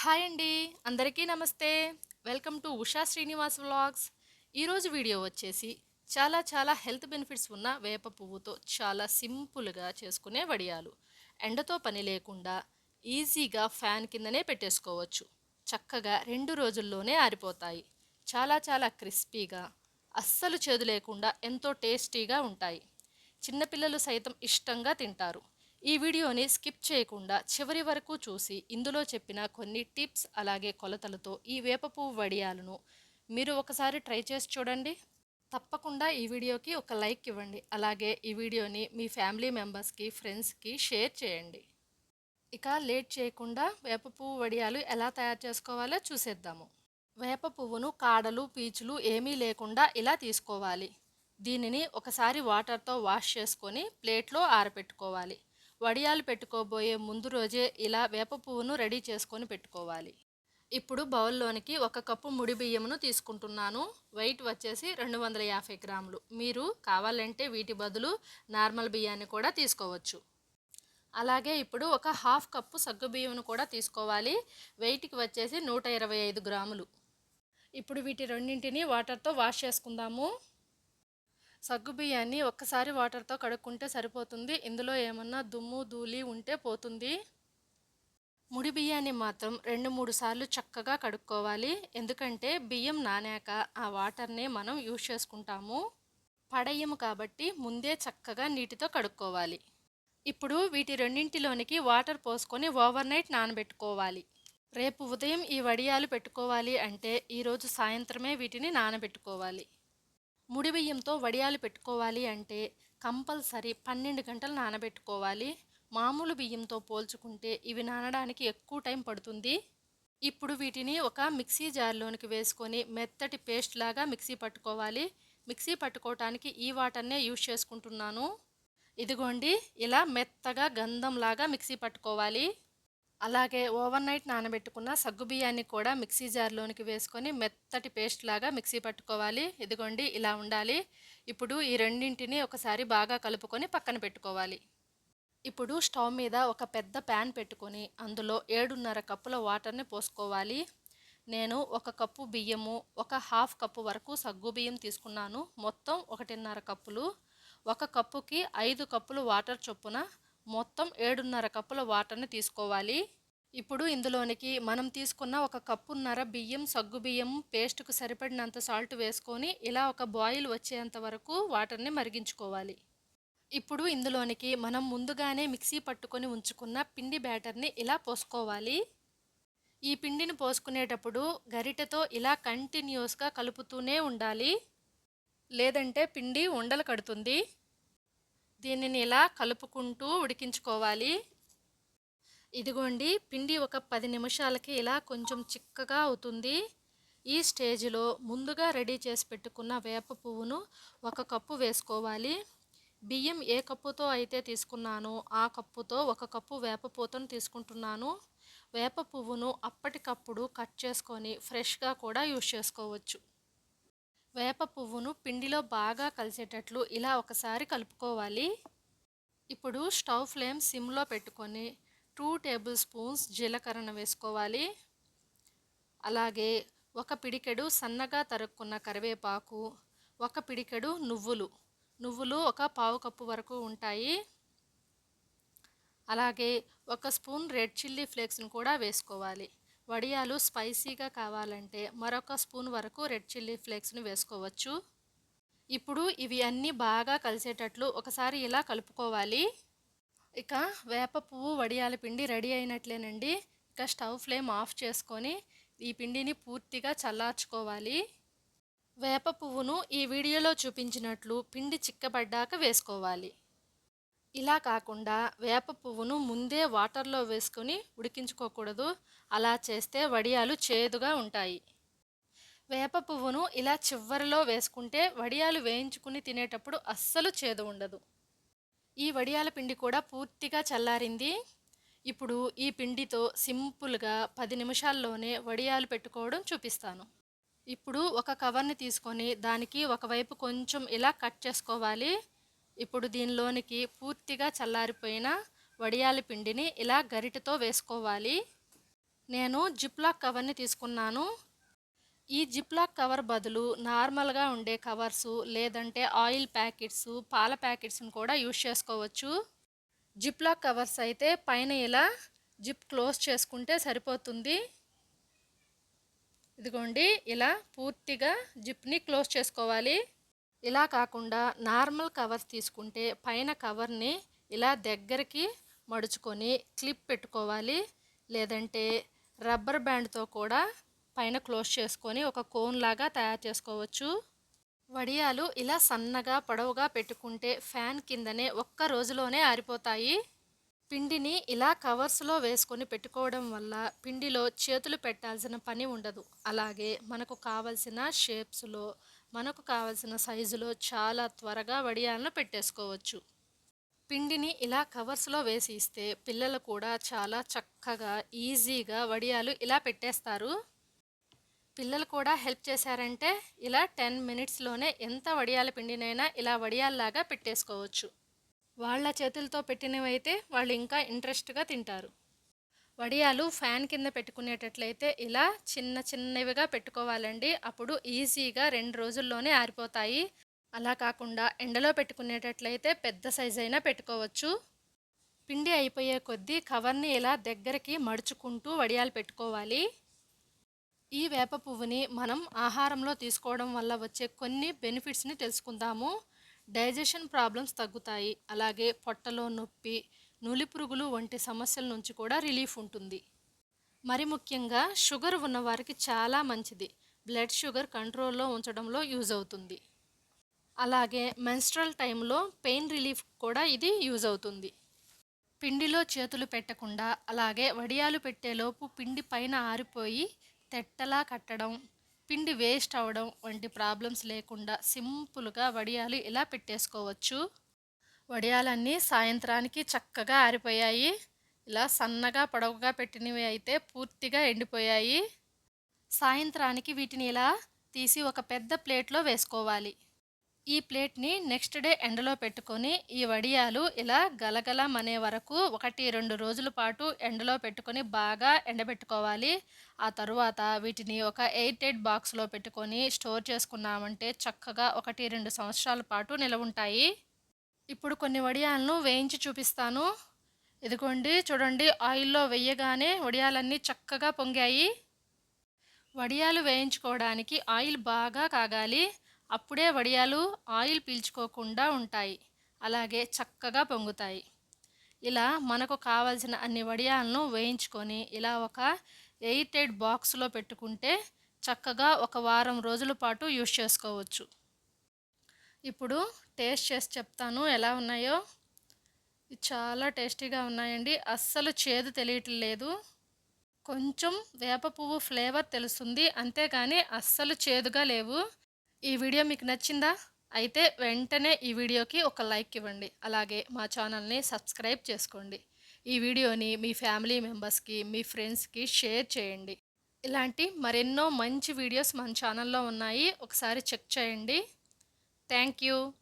Hi అండి అందరికీ నమస్తే. Welcome to Usha Srinivas vlogs. ఈరోజు వీడియో వచ్చేసి చాలా చాలా హెల్త్ బెనిఫిట్స్ ఉన్న వేప పువ్వుతో చాలా సింపుల్గా చేసుకునే వడియాలు. ఎండతో పని లేకుండా ఈజీగా ఫ్యాన్ కిందనే పెట్టేసుకోవచ్చు. చక్కగా రెండు రోజుల్లోనే ఆరిపోతాయి. చాలా చాలా క్రిస్పీగా అస్సలు చేదు లేకుండా ఎంతో టేస్టీగా ఉంటాయి. చిన్నపిల్లలు సైతం ఇష్టంగా తింటారు. ఈ వీడియోని స్కిప్ చేయకుండా చివరి వరకు చూసి ఇందులో చెప్పిన కొన్ని టిప్స్ అలాగే కొలతలతో ఈ వేప పువ్వు వడియాలను మీరు ఒకసారి ట్రై చేసి చూడండి. తప్పకుండా ఈ వీడియోకి ఒక లైక్ ఇవ్వండి. అలాగే ఈ వీడియోని మీ ఫ్యామిలీ మెంబర్స్కి ఫ్రెండ్స్కి షేర్ చేయండి. ఇక లేట్ చేయకుండా వేప పువ్వు వడియాలు ఎలా తయారు చేసుకోవాలో చూసేద్దాము. వేప పువ్వును కాడలు పీచులు ఏమీ లేకుండా ఇలా తీసుకోవాలి. దీనిని ఒకసారి వాటర్తో వాష్ చేసుకొని ప్లేట్లో ఆరబెట్టుకోవాలి వడియాలు పెట్టుకోబోయే ముందు రోజే ఇలా వేప పువ్వును రెడీ చేసుకొని పెట్టుకోవాలి. ఇప్పుడు బౌల్లోనికి ఒక కప్పు ముడి బియ్యమును తీసుకుంటున్నాను. వెయిట్ వచ్చేసి రెండు వందల యాభై గ్రాములు. మీరు కావాలంటే వీటి బదులు నార్మల్ బియ్యాన్ని కూడా తీసుకోవచ్చు. అలాగే ఇప్పుడు ఒక హాఫ్ కప్పు సగ్గు బియ్యమును కూడా తీసుకోవాలి. వెయిట్కి వచ్చేసి నూట ఇరవై ఐదు గ్రాములు. ఇప్పుడు వీటి రెండింటిని వాటర్తో వాష్ చేసుకుందాము. సగ్గు బియ్యాన్ని ఒక్కసారి వాటర్తో కడుక్కుంటే సరిపోతుంది. ఇందులో ఏమన్నా దుమ్ము ధూళి ఉంటే పోతుంది. ముడి బియ్యాన్ని మాత్రం రెండు మూడు సార్లు చక్కగా కడుక్కోవాలి. ఎందుకంటే బియ్యం నానాక ఆ వాటర్ని మనం యూజ్ చేసుకుంటాము. పడయ్యము కాబట్టి ముందే చక్కగా నీటితో కడుక్కోవాలి. ఇప్పుడు వీటి రెండింటిలోనికి వాటర్ పోసుకొని ఓవర్ నైట్ నానబెట్టుకోవాలి. రేపు ఉదయం ఈ వడియాలు పెట్టుకోవాలి అంటే ఈరోజు సాయంత్రమే వీటిని నానబెట్టుకోవాలి. ముడి బియ్యంతో వడియాలు పెట్టుకోవాలి అంటే కంపల్సరీ పన్నెండు గంటలు నానబెట్టుకోవాలి. మామూలు బియ్యంతో పోల్చుకుంటే ఇవి నానడానికి ఎక్కువ టైం పడుతుంది. ఇప్పుడు వీటిని ఒక మిక్సీ జార్లోనికి వేసుకొని మెత్తటి పేస్ట్ లాగా మిక్సీ పట్టుకోవాలి. మిక్సీ పట్టుకోవటానికి ఈ వాటర్నే యూజ్ చేసుకుంటున్నాను. ఇదిగోండి ఇలా మెత్తగా గంధంలాగా మిక్సీ పట్టుకోవాలి. అలాగే ఓవర్ నైట్ నానబెట్టుకున్న సగ్గు బియ్యాన్ని కూడా మిక్సీ జార్లోనికి వేసుకొని మెత్తటి పేస్ట్ లాగా మిక్సీ పట్టుకోవాలి. ఇదిగోండి ఇలా ఉండాలి. ఇప్పుడు ఈ రెండింటిని ఒకసారి బాగా కలుపుకొని పక్కన పెట్టుకోవాలి. ఇప్పుడు స్టవ్ మీద ఒక పెద్ద ప్యాన్ పెట్టుకొని అందులో ఏడున్నర కప్పుల వాటర్ని పోసుకోవాలి. నేను ఒక కప్పు బియ్యము ఒక హాఫ్ కప్పు వరకు సగ్గు బియ్యం తీసుకున్నాను. మొత్తం ఒకటిన్నర కప్పులు. ఒక కప్పుకి ఐదు కప్పులు వాటర్ చొప్పున మొత్తం ఏడున్నర కప్పుల వాటర్ని తీసుకోవాలి. ఇప్పుడు ఇందులోనికి మనం తీసుకున్న ఒక కప్పున్నర బియ్యం సగ్గు బియ్యం పేస్ట్కు సరిపడినంత సాల్ట్ వేసుకొని ఇలా ఒక బాయిల్ వచ్చేంత వరకు వాటర్ని మరిగించుకోవాలి. ఇప్పుడు ఇందులోనికి మనం ముందుగానే మిక్సీ పట్టుకొని ఉంచుకున్న పిండి బ్యాటర్ని ఇలా పోసుకోవాలి. ఈ పిండిని పోసుకునేటప్పుడు గరిటెతో ఇలా కంటిన్యూస్గా కలుపుతూనే ఉండాలి. లేదంటే పిండి ఉండలు కడుతుంది. దీనిని ఇలా కలుపుకుంటూ ఉడికించుకోవాలి. ఇదిగోండి పిండి ఒక పది నిమిషాలకి ఇలా కొంచెం చిక్కగా అవుతుంది. ఈ స్టేజ్లో ముందుగా రెడీ చేసి పెట్టుకున్న వేప పువ్వును ఒక కప్పు వేసుకోవాలి. బియ్యం ఏ కప్పుతో అయితే తీసుకున్నానో ఆ కప్పుతో ఒక కప్పు వేప పూతను తీసుకుంటున్నాను. వేప పువ్వును అప్పటికప్పుడు కట్ చేసుకొని ఫ్రెష్గా కూడా యూస్ చేసుకోవచ్చు. వేప పువ్వును పిండిలో బాగా కలిసేటట్లు ఇలా ఒకసారి కలుపుకోవాలి. ఇప్పుడు స్టవ్ ఫ్లేమ్ సిమ్లో పెట్టుకొని టూ టేబుల్ స్పూన్స్ జీలకర్రను వేసుకోవాలి. అలాగే ఒక పిడికెడు సన్నగా తరుక్కున్న కరివేపాకు ఒక పిడికెడు నువ్వులు. నువ్వులు ఒక పావు కప్పు వరకు ఉంటాయి. అలాగే ఒక స్పూన్ రెడ్ చిల్లీ ఫ్లేక్స్ను కూడా వేసుకోవాలి. వడియాలు స్పైసీగా కావాలంటే మరొక స్పూన్ వరకు రెడ్ చిల్లీ ఫ్లేక్స్ని వేసుకోవచ్చు. ఇప్పుడు ఇవి అన్నీ బాగా కలిసేటట్లు ఒకసారి ఇలా కలుపుకోవాలి. ఇక వేప పువ్వు వడియాల పిండి రెడీ అయినట్లేనండి. ఇక స్టవ్ ఫ్లేమ్ ఆఫ్ చేసుకొని ఈ పిండిని పూర్తిగా చల్లార్చుకోవాలి. వేప పువ్వును ఈ వీడియోలో చూపించినట్లు పిండి చిక్కబడ్డాక వేసుకోవాలి. ఇలా కాకుండా వేప పువ్వును ముందే వాటర్లో వేసుకొని ఉడికించుకోకూడదు. అలా చేస్తే వడియాలు చేదుగా ఉంటాయి. వేప పువ్వును ఇలా చివరిలో వేసుకుంటే వడియాలు వేయించుకుని తినేటప్పుడు అస్సలు చేదు ఉండదు. ఈ వడియాల పిండి కూడా పూర్తిగా చల్లారింది. ఇప్పుడు ఈ పిండితో సింపుల్గా పది నిమిషాల్లోనే వడియాలు పెట్టుకోవడం చూపిస్తాను. ఇప్పుడు ఒక కవర్ని తీసుకొని దానికి ఒకవైపు కొంచెం ఇలా కట్ చేసుకోవాలి. ఇప్పుడు దీనిలోనికి పూర్తిగా చల్లారిపోయిన వడియాల పిండిని ఇలా గరిటతో వేసుకోవాలి. నేను జిప్లాక్ కవర్ని తీసుకున్నాను. ఈ జిప్లాక్ కవర్ బదులు నార్మల్గా ఉండే కవర్స్ లేదంటే ఆయిల్ ప్యాకెట్స్ పాల ప్యాకెట్స్ని కూడా యూజ్ చేసుకోవచ్చు. జిప్లాక్ కవర్స్ అయితే పైన ఇలా జిప్ క్లోజ్ చేసుకుంటే సరిపోతుంది. ఇదిగోండి ఇలా పూర్తిగా జిప్ని క్లోజ్ చేసుకోవాలి. ఇలా కాకుండా నార్మల్ కవర్స్ తీసుకుంటే పైన కవర్ని ఇలా దగ్గరికి మడుచుకొని క్లిప్ పెట్టుకోవాలి. లేదంటే రబ్బర్ బ్యాండ్తో కూడా పైన క్లోజ్ చేసుకొని ఒక కోన్ లాగా తయారు చేసుకోవచ్చు. వడియాలు ఇలా సన్నగా పొడవుగా పెట్టుకుంటే ఫ్యాన్ కిందనే ఒక్క రోజులోనే ఆరిపోతాయి. పిండిని ఇలా కవర్స్లో వేసుకొని పెట్టుకోవడం వల్ల పిండిలో చేతులు పెట్టాల్సిన పని ఉండదు. అలాగే మనకు కావలసిన షేప్స్లో మనకు కావలసిన సైజులో చాలా త్వరగా వడియాలను పెట్టేసుకోవచ్చు. పిండిని ఇలా కవర్స్లో వేసి ఇస్తే పిల్లలు కూడా చాలా చక్కగా ఈజీగా వడియాలు ఇలా పెట్టేస్తారు. పిల్లలు కూడా హెల్ప్ చేశారంటే ఇలా టెన్ మినిట్స్లోనే ఎంత వడియాల పిండినైనా ఇలా వడియాల్లాగా పెట్టేసుకోవచ్చు. వాళ్ళ చేతులతో పెట్టినవైతే వాళ్ళు ఇంకా ఇంట్రెస్ట్గా తింటారు. వడియాలు ఫ్యాన్ కింద పెట్టుకునేటట్లయితే ఇలా చిన్న చిన్నవిగా పెట్టుకోవాలండి. అప్పుడు ఈజీగా రెండు రోజుల్లోనే ఆరిపోతాయి. అలా కాకుండా ఎండలో పెట్టుకునేటట్లయితే పెద్ద సైజ్ అయినా పెట్టుకోవచ్చు. పిండి అయిపోయే కొద్దీ కవర్ని ఇలా దగ్గరికి మడుచుకుంటూ వడియాలు పెట్టుకోవాలి. ఈ వేప పువ్వుని మనం ఆహారంలో తీసుకోవడం వల్ల వచ్చే కొన్ని బెనిఫిట్స్ని తెలుసుకుందాము. డైజెషన్ ప్రాబ్లమ్స్ తగ్గుతాయి. అలాగే పొట్టలో నొప్పి నులి పురుగులు వంటి సమస్యల నుంచి కూడా రిలీఫ్ ఉంటుంది. మరి ముఖ్యంగా షుగర్ ఉన్నవారికి చాలా మంచిది. బ్లడ్ షుగర్ కంట్రోల్లో ఉంచడంలో యూజ్ అవుతుంది. అలాగే మెన్స్ట్రల్ టైంలో పెయిన్ రిలీఫ్ కూడా ఇది యూజ్ అవుతుంది. పిండిలో చేతులు పెట్టకుండా అలాగే వడియాలు పెట్టేలోపు పిండి పైన ఆరిపోయి తెట్టలా కట్టడం పిండి వేస్ట్ అవ్వడం వంటి ప్రాబ్లమ్స్ లేకుండా సింపుల్గా వడియాలు ఇలా పెట్టేసుకోవచ్చు. వడియాలన్నీ సాయంత్రానికి చక్కగా ఆరిపోయాయి. ఇలా సన్నగా పొడవుగా పెట్టినవి అయితే పూర్తిగా ఎండిపోయాయి. సాయంత్రానికి వీటిని ఇలా తీసి ఒక పెద్ద ప్లేట్లో వేసుకోవాలి. ఈ ప్లేట్ని నెక్స్ట్ డే ఎండలో పెట్టుకొని ఈ వడియాలు ఇలా గలగలమనే వరకు ఒకటి రెండు రోజుల పాటు ఎండలో పెట్టుకొని బాగా ఎండబెట్టుకోవాలి. ఆ తరువాత వీటిని ఒక ఎయిట్ ఎయిట్ బాక్స్లో పెట్టుకొని స్టోర్ చేసుకున్నామంటే చక్కగా ఒకటి రెండు సంవత్సరాల పాటు నిలవ ఉంటాయి ఇప్పుడు కొన్ని వడియాలను వేయించి చూపిస్తాను. ఇదిగోండి చూడండి ఆయిల్లో వేయగానే వడియాలన్నీ చక్కగా పొంగాయి. వడియాలు వేయించుకోవడానికి ఆయిల్ బాగా కాగాలి. అప్పుడే వడియాలు ఆయిల్ పీల్చుకోకుండా ఉంటాయి. అలాగే చక్కగా పొంగుతాయి. ఇలా మనకు కావాల్సిన అన్ని వడియాలను వేయించుకొని ఇలా ఒక ఎయిర్ ఎయిట్ బాక్స్లో పెట్టుకుంటే చక్కగా ఒక వారం రోజుల పాటు యూస్ చేసుకోవచ్చు. ఇప్పుడు టేస్ట్ చేసి చెప్తాను ఎలా ఉన్నాయో. చాలా టేస్టీగా ఉన్నాయండి. అస్సలు చేదు తెలియట్లేదు కొంచెం వేప పువ్వు ఫ్లేవర్ తెలుస్తుంది. అంతేగాని అస్సలు చేదుగా లేవు. ఈ వీడియో మీకు నచ్చిందా? అయితే వెంటనే ఈ వీడియోకి ఒక లైక్ ఇవ్వండి. అలాగే మా ఛానల్ని సబ్స్క్రైబ్ చేసుకోండి. ఈ వీడియోని మీ ఫ్యామిలీ మెంబర్స్కి మీ ఫ్రెండ్స్కి షేర్ చేయండి. ఇలాంటి మరెన్నో మంచి వీడియోస్ మన ఛానల్లో ఉన్నాయి. ఒకసారి చెక్ చేయండి. Thank you.